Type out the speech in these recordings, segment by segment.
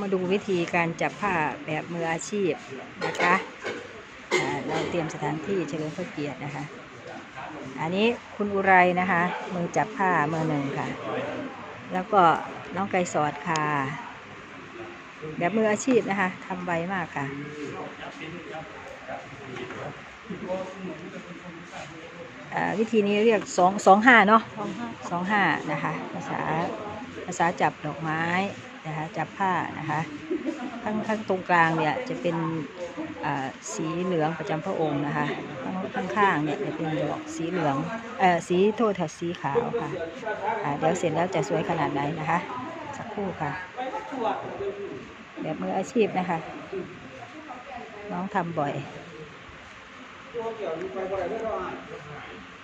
มาดูวิธีการจับผ้าแบบมืออาชีพนะคะเราเตรียมสถานที่เฉลิมพระเกียรตินะคะ อันนี้คุณอุไรนะคะ มือจับผ้ามือหนึ่งค่ะ แล้วก็น้องไก่สอดค่ะ แบบมืออาชีพนะคะทำไวมากค่ะอ่าวิธีนี้เรียกสองสองห้าเนาะสองห้านะคะ ภาษาภาษาจับดอกไม้ นะคะจับผ้านะคะข้างข้างตรงกลางเนี่ยจะเป็นสีเหลืองประจำพระองค์นะคะข้างข้างๆเนี่ยจะเป็นดอกสีเหลืองเอ่อสีโทษค่ะสีขาวค่ะเดี๋ยวเสร็จแล้วจะสวยขนาดไหนนะคะ สักครู่ค่ะ แบบมืออาชีพนะคะ น้องทำบ่อยอ่า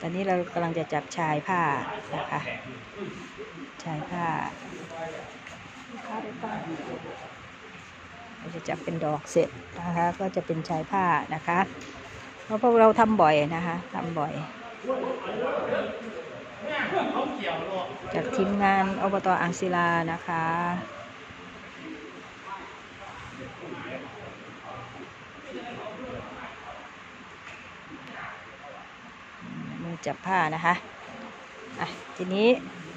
ตอนนี้เรากำลังจะจับชายผ้านะคะชายผ้าเราจะจับเป็นดอกเสร็จนะคะ ก็จะเป็นชายผ้านะคะ เพราะพวกเราทำบ่อยนะคะทำบ่อย จากทีมงานอบตอ่างศิลานะคะ จับผ้านะคะอะทีนี้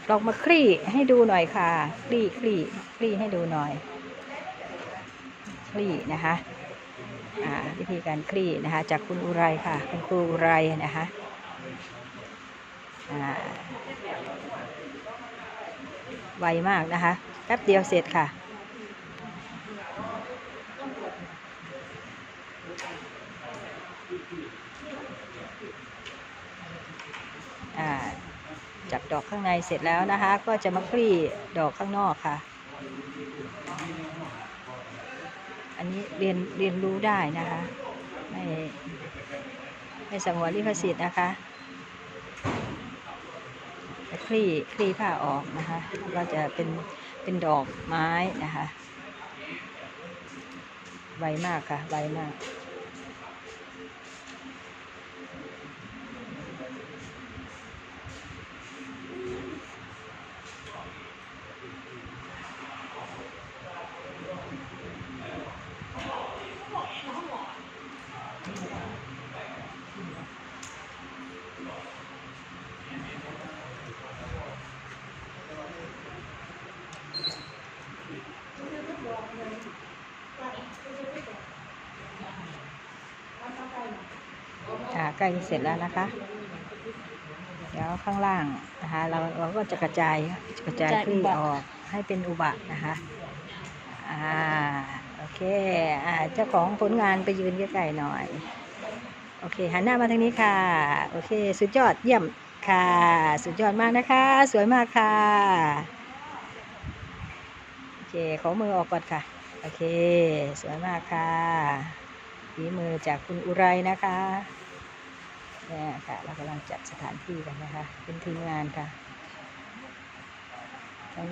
ลองมาคลี่ให้ดูหน่อยค่ะ คลี่คลี่คลี่ให้ดูหน่อย คลี่นะคะอ่าวิธีการคลี่นะคะ จากคุณอุไรค่ะ คุณครูอุไรนะคะอ่าไวมากนะคะแป๊บเดียวเสร็จค่ะอ จับดอกข้างในเสร็จแล้วนะคะ ก็จะมาคลี่ดอกข้างนอกค่ะ อันนี้เรียนเรียนรู้ได้นะคะไม่ไม่สงวนลิขสิทธิ์นะคะจะคลี่คลี่ผ้าออกนะคะ ก็จะเป็นเป็นดอกไม้นะคะ ไวมากค่ะ ไวมาก อ่า ใกล้จะเสร็จแล้วนะคะ เดี๋ยวข้างล่างนะคะ เราเราก็จะกระจายกระจายคลี่ออกให้เป็นอุบะนะคะ อ่า โอเค อ่า เจ้าของผลงานไปยืนใกล้ๆหน่อย โอเค หันหน้ามาทางนี้ค่ะ โอเค สุดยอดเยี่ยมค่ะ สุดยอดมากนะคะ สวยมากค่ะ โอเค ขอมือออกก่อนค่ะ โอเค สวยมากค่ะฝีมือจากคุณอุไรนะคะ นี่ยค่ะ เรากำลังจัดสถานที่กันนะคะ เป็นทีมงานค่ะทั้ง